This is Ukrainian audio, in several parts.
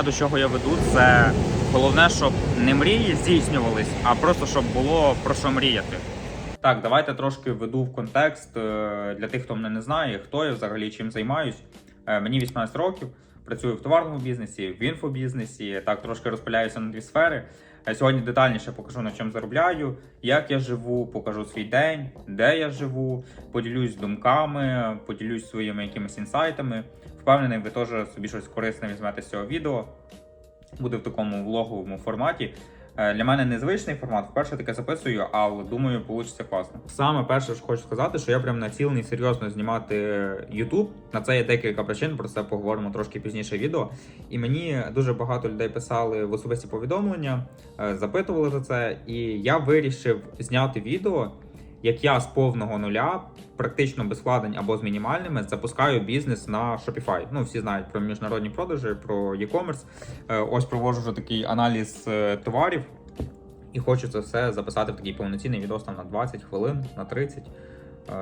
Основне, до чого я веду, це головне, щоб не мрії здійснювались, а просто щоб було про що мріяти. Так, давайте трошки введу в контекст е, для тих, хто мене не знає, хто я взагалі чим займаюсь. Е, Мені 18 років, працюю в товарному бізнесі, в інфобізнесі. Так, трошки розпиляюся на дві сфери. Е, Сьогодні детальніше покажу на чому заробляю, як я живу, покажу свій день, де я живу, поділюсь думками, поділюсь своїми якимись інсайтами. Впевнений, ви теж собі щось корисне візьмете з цього відео. Буде в такому влоговому форматі. Е, Для мене незвичний формат. Вперше таке записую, але думаю, вийде класно. Саме перше, що хочу сказати, що я прям націлений серйозно знімати YouTube. На це є декілька причин, про це поговоримо трошки пізніше відео. І мені дуже багато людей писали в особисті повідомлення, е, запитували за це. І я вирішив зняти відео, як я з повного нуля, практично без вкладень або з мінімальними, запускаю бізнес на Shopify. Ну, всі знають про міжнародні продажі, про e-commerce. Е, Ось проводжу вже такий аналіз е, товарів. І хочу це все записати в такий повноцінний відос там на 20 хвилин, на 30,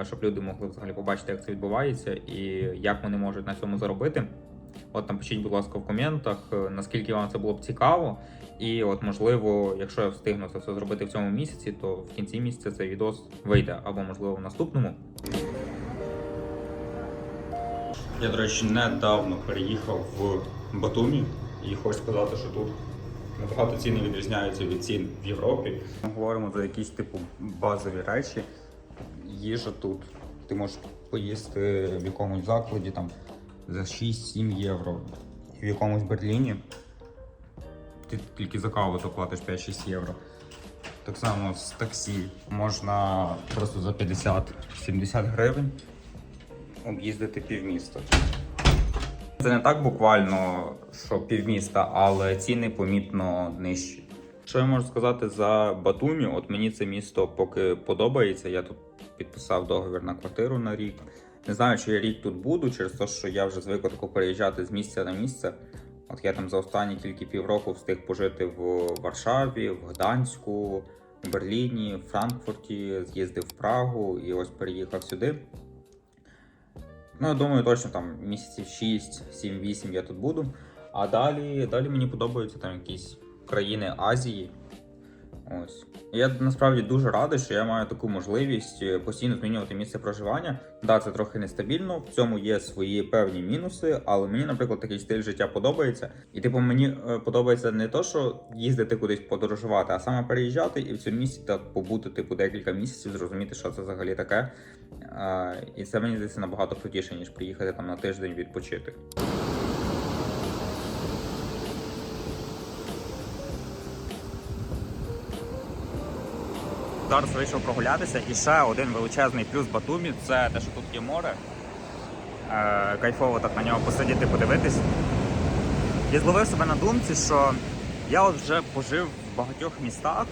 е, щоб люди могли взагалі побачити, як це відбувається і як вони можуть на цьому заробити. От там пишіть, будь ласка, в коментах, е, наскільки вам це було б цікаво. І от, можливо, якщо я встигну це все зробити в цьому місяці, то в кінці місяця цей відос вийде, або можливо в наступному. Я, до речі, недавно переїхав в Батумі і хочу сказати, що тут набагато ціни відрізняються від цін в Європі. Ми говоримо за якісь типу базові речі. Їжа тут. Ти можеш поїсти в якомусь закладі там за 6-7 євро. В якомусь Берліні ти тільки за каву то платиш 5-6 євро. Так само з таксі можна просто за 50-70 гривень об'їздити півміста. Це не так буквально, що півміста, але ціни помітно нижчі. Що я можу сказати за Батумі? От мені це місто поки подобається. Я тут підписав договір на квартиру на рік. Не знаю, чи я рік тут буду, через те, що я вже звик тако переїжджати з місця на місце. От я там за останні тільки півроку встиг пожити в Варшаві, в Гданську, в Берліні, в Франкфурті, з'їздив в Прагу і ось переїхав сюди. Ну, я думаю, точно там місяців 6, 7, 8 я тут буду. А далі, далі мені подобаються там якісь країни Азії. Ось. Я насправді дуже радий, що я маю таку можливість е, постійно змінювати місце проживання. Да, це трохи нестабільно, в цьому є свої певні мінуси, але мені, наприклад, такий стиль життя подобається. І типу, мені е, подобається не то, що їздити кудись подорожувати, а саме переїжджати і в цьому місці так побути, типу, декілька місяців, зрозуміти, що це взагалі таке. І це мені здається набагато крутіше, ніж приїхати там на тиждень відпочити. Зараз вийшов прогулятися, і ще один величезний плюс Батумі це те, що тут є море. Е, кайфово так на нього посидіти, подивитись. І зловив себе на думці, що я от вже пожив в багатьох містах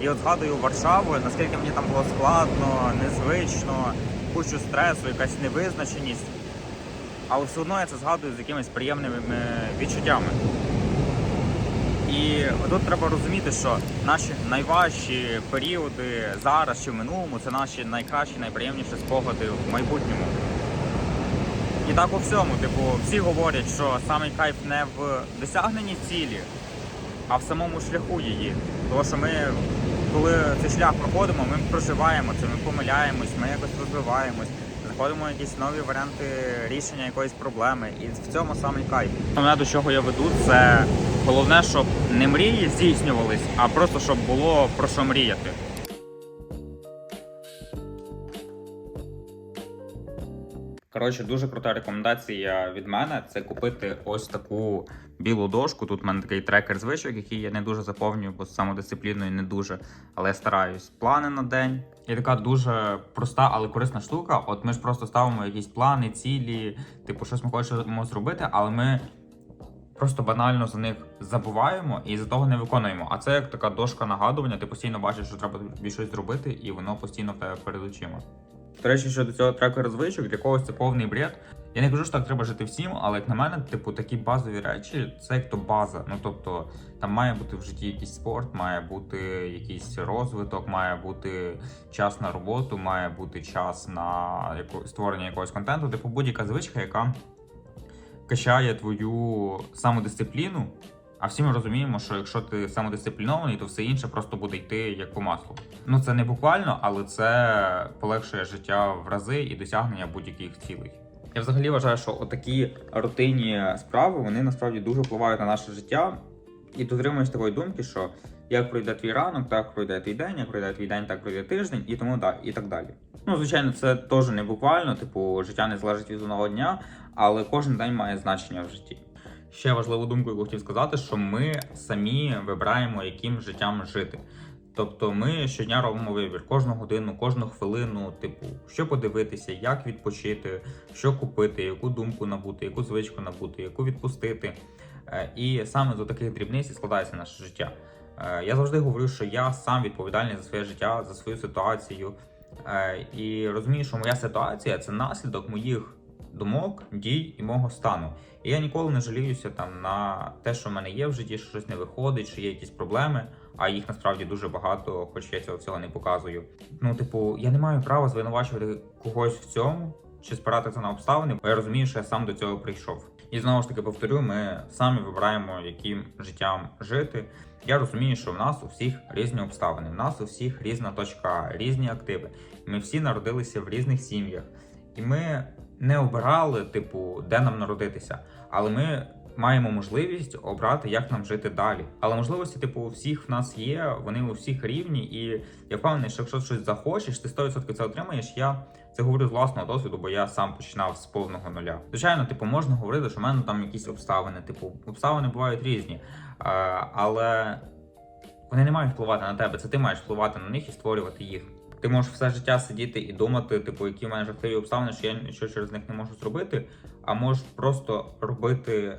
і от згадую Варшаву, наскільки мені там було складно, незвично, кучу стресу, якась невизначеність. Але все одно я це згадую з якимись приємними відчуттями. І тут треба розуміти, що наші найважчі періоди зараз чи в минулому це наші найкращі, найприємніші спогади в майбутньому. І так у всьому, типу, всі говорять, що самий кайф не в досягненні цілі, а в самому шляху її. Тому що ми, коли цей шлях проходимо, ми проживаємо це, ми помиляємось, ми якось розвиваємось, знаходимо якісь нові варіанти рішення якоїсь проблеми. І в цьому саме кайф. Основне, до чого я веду, це головне, щоб не мрії здійснювались, а просто щоб було про що мріяти. Коротше, дуже крута рекомендація від мене це купити ось таку білу дошку. Тут в мене такий трекер звичок, який я не дуже заповнюю, бо з самодисципліною не дуже, але я стараюсь. Плани на день. І така дуже проста, але корисна штука. От ми ж просто ставимо якісь плани, цілі, типу, щось ми хочемо зробити, але ми просто банально за них забуваємо і за того не виконуємо. А це як така дошка нагадування. Ти постійно бачиш, що треба тобі щось зробити, і воно постійно в тебе перед очима. До речі, щодо цього трекера звичок, для когось це повний бред. Я не кажу, що так треба жити всім, але як на мене, типу, такі базові речі, це як то база. Ну тобто, там має бути в житті якийсь спорт, має бути якийсь розвиток, має бути час на роботу, має бути час на створення якогось контенту. Типу, будь-яка звичка, яка качає твою самодисципліну. А всі ми розуміємо, що якщо ти самодисциплінований, то все інше просто буде йти як по маслу. Ну це не буквально, але це полегшує життя в рази і досягнення будь-яких цілей. Я взагалі вважаю, що отакі рутинні справи вони насправді дуже впливають на наше життя. І дотримуюсь такої думки, що як пройде твій ранок, так пройде твій день, як пройде твій день, так пройде тиждень, і тому да, і так далі. Ну, звичайно, це теж не буквально, типу, життя не залежить від одного дня, але кожен день має значення в житті. Ще важливу думку, яку хотів сказати, що ми самі вибираємо, яким життям жити. Тобто ми щодня робимо вибір кожну годину, кожну хвилину, типу, що подивитися, як відпочити, що купити, яку думку набути, яку звичку набути, яку відпустити. Е, І саме з таких дрібниць і складається наше життя. Е, Я завжди говорю, що я сам відповідальний за своє життя, за свою ситуацію. Е, І розумію, що моя ситуація це наслідок моїх думок, дій і мого стану. І я ніколи не жаліюся там на те, що в мене є в житті, що щось не виходить, що є якісь проблеми, а їх насправді дуже багато, хоч я цього всього не показую. Ну, типу, я не маю права звинувачувати когось в цьому чи спиратися на обставини, бо я розумію, що я сам до цього прийшов. І знову ж таки повторю, ми самі вибираємо, яким життям жити. Я розумію, що в нас у всіх різні обставини, в нас у всіх різна точка, різні активи. Ми всі народилися в різних сім'ях, і ми не обирали, типу, де нам народитися, але ми маємо можливість обрати, як нам жити далі. Але можливості, типу, у всіх в нас є, вони у всіх рівні, і я впевнений, що якщо щось захочеш, ти 100% це отримаєш. Я це говорю з власного досвіду, бо я сам починав з повного нуля. Звичайно, типу, можна говорити, що в мене там якісь обставини, типу, обставини бувають різні, е, але вони не мають впливати на тебе. Це ти маєш впливати на них і створювати їх. Ти можеш все життя сидіти і думати, типу, які в мене жахливі обставини, що я нічого через них не можу зробити, а можеш просто робити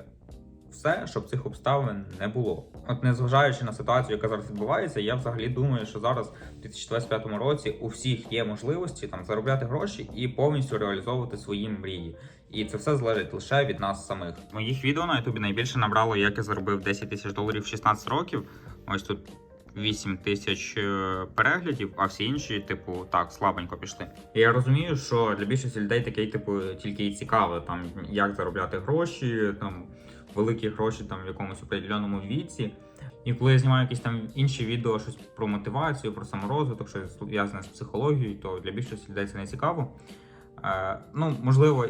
все, щоб цих обставин не було. От незважаючи на ситуацію, яка зараз відбувається, я взагалі думаю, що зараз у 2025 році у всіх є можливості там заробляти гроші і повністю реалізовувати свої мрії. І це все залежить лише від нас самих. Моїх відео на ютубі найбільше набрало, як я заробив 10 тисяч доларів в 16 років. Ось тут 8 тисяч е, переглядів, а всі інші, типу, так, слабенько пішли. І я розумію, що для більшості людей таке, типу, тільки і цікаве, там як заробляти гроші, там великі гроші там в якомусь определеному віці. І коли я знімаю якісь там інші відео, щось про мотивацію, про саморозвиток, щось зв'язане з психологією, то для більшості людей це не цікаво. Е, ну, можливо,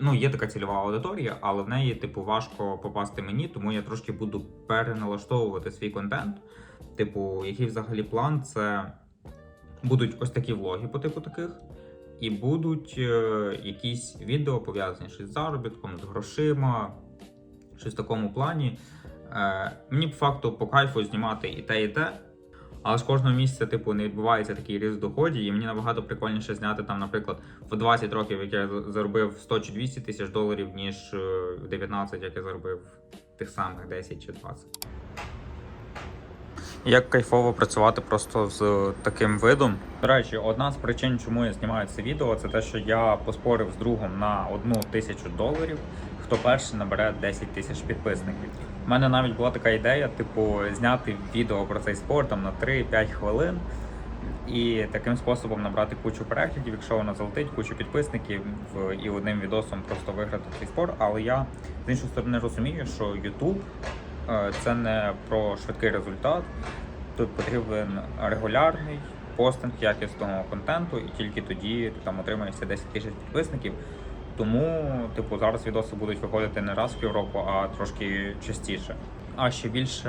ну, є така цільова аудиторія, але в неї, типу, важко попасти мені, тому я трошки буду переналаштовувати свій контент. Типу, який взагалі план, це будуть ось такі влоги по типу таких, і будуть е, якісь відео пов'язані з заробітком, з грошима, щось в такому плані. Е, мені по факту по кайфу знімати і те, і те. Але ж кожного місяця, типу, не відбувається такий ріст доходів, і мені набагато прикольніше зняти там, наприклад, в 20 років, як я заробив 100 чи 200 тисяч доларів, ніж е, в 19, як я заробив тих самих 10 чи 20. Як кайфово працювати просто з таким видом. До речі, одна з причин, чому я знімаю це відео, це те, що я поспорив з другом на одну тисячу доларів, хто перший набере 10 тисяч підписників. У мене навіть була така ідея, типу, зняти відео про цей спорт там на 3-5 хвилин. І таким способом набрати кучу переглядів, якщо вона залетить, кучу підписників і одним відосом просто виграти цей спор. Але я з іншої сторони розумію, що YouTube е, це не про швидкий результат. Тут потрібен регулярний постинг якісного контенту, і тільки тоді ти там отримаєшся 10 тисяч підписників. Тому, типу, зараз відоси будуть виходити не раз в півроку, а трошки частіше. А ще більше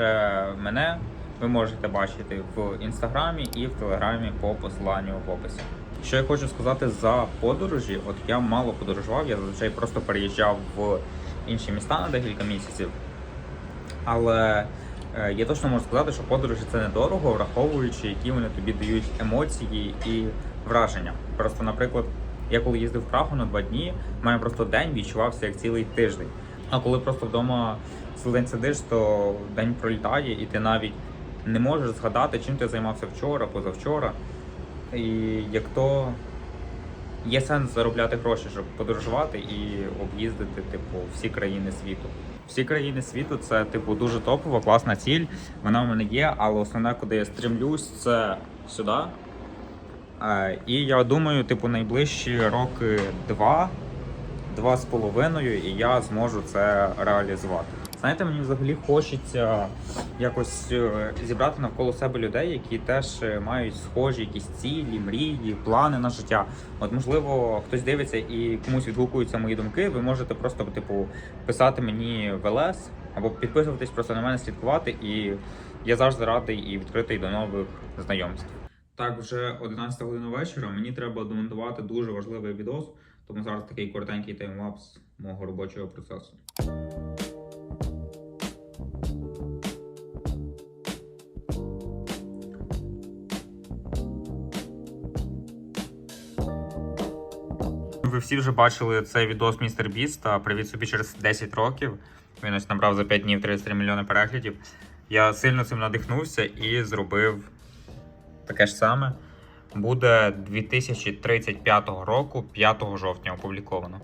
мене ви можете бачити в інстаграмі і в телеграмі по посиланню в описі. Що я хочу сказати за подорожі, от я мало подорожував, я зазвичай просто переїжджав в інші міста на декілька місяців. Але е, я точно можу сказати, що подорожі це недорого, враховуючи, які вони тобі дають емоції і враження. Просто, наприклад, я коли їздив в Прагу на два дні, в мене просто день відчувався як цілий тиждень. А коли просто вдома цілий день сидиш, то день пролітає, і ти навіть не можеш згадати, чим ти займався вчора, позавчора. І як то є сенс заробляти гроші, щоб подорожувати і об'їздити, типу, всі країни світу. Всі країни світу це, типу, дуже топова, класна ціль. Вона в мене є, але основне, куди я стремлюсь, це сюди. І я думаю, типу, найближчі роки два два з половиною, і я зможу це реалізувати. Знаєте, мені взагалі хочеться якось е, зібрати навколо себе людей, які теж е, мають схожі якісь цілі, мрії, плани на життя. От можливо, хтось дивиться і комусь відгукуються мої думки. Ви можете просто типу писати мені в ЛС або підписуватись просто на мене, слідкувати, і я завжди радий і відкритий до нових знайомств. Так, вже 11 година вечора. Мені треба домонтувати дуже важливий відос, тому зараз такий коротенький таймлапс мого робочого процесу. Ви всі вже бачили цей відос Містер Біста. Привіт собі через 10 років. Він ось набрав за 5 днів 33 мільйони переглядів. Я сильно цим надихнувся і зробив таке ж саме. Буде 2035 року, 5 жовтня опубліковано.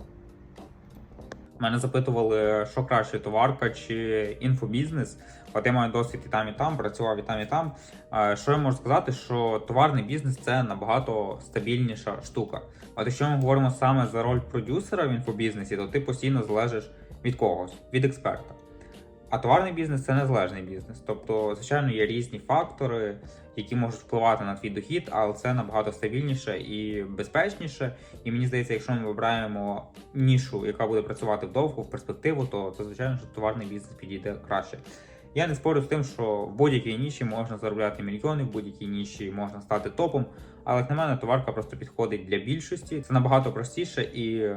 Мене запитували, що краще, товарка чи інфобізнес. От я маю досвід і там, і там, працював і там, і там. Що я можу сказати, що товарний бізнес це набагато стабільніша штука. От якщо ми говоримо саме за роль продюсера в інфобізнесі, то ти постійно залежиш від когось, від експерта. А товарний бізнес це незалежний бізнес. Тобто, звичайно, є різні фактори, які можуть впливати на твій дохід, але це набагато стабільніше і безпечніше. І мені здається, якщо ми вибираємо нішу, яка буде працювати вдовго, в перспективу, то це звичайно, що товарний бізнес підійде краще. Я не спорю з тим, що в будь-якій ніші можна заробляти мільйони, в будь-якій ніші можна стати топом. Але як на мене, товарка просто підходить для більшості. Це набагато простіше і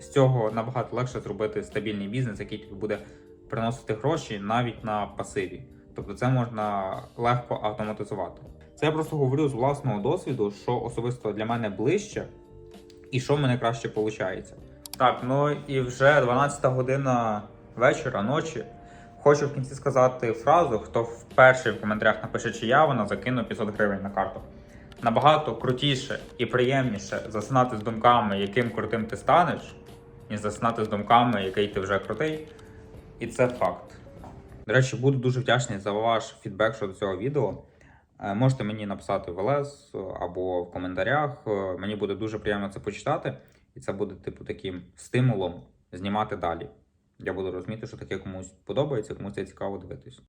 з цього набагато легше зробити стабільний бізнес, який тобі буде приносити гроші навіть на пасиві. Тобто це можна легко автоматизувати. Це я просто говорю з власного досвіду, що особисто для мене ближче і що в мене краще виходить. Так, ну і вже 12 година вечора, ночі. Хочу в кінці сказати фразу: хто вперше в коментарях напише, чи я вона закину 500 гривень на карту. Набагато крутіше і приємніше засинати з думками, яким крутим ти станеш, ніж засинати з думками, який ти вже крутий. І це факт. До речі, буду дуже вдячний за ваш фідбек щодо цього відео. Е, Можете мені написати в ЛС або в коментарях. Е, Мені буде дуже приємно це почитати, і це буде, типу, таким стимулом знімати далі. Я буду розуміти, що таке комусь подобається, комусь це цікаво дивитись.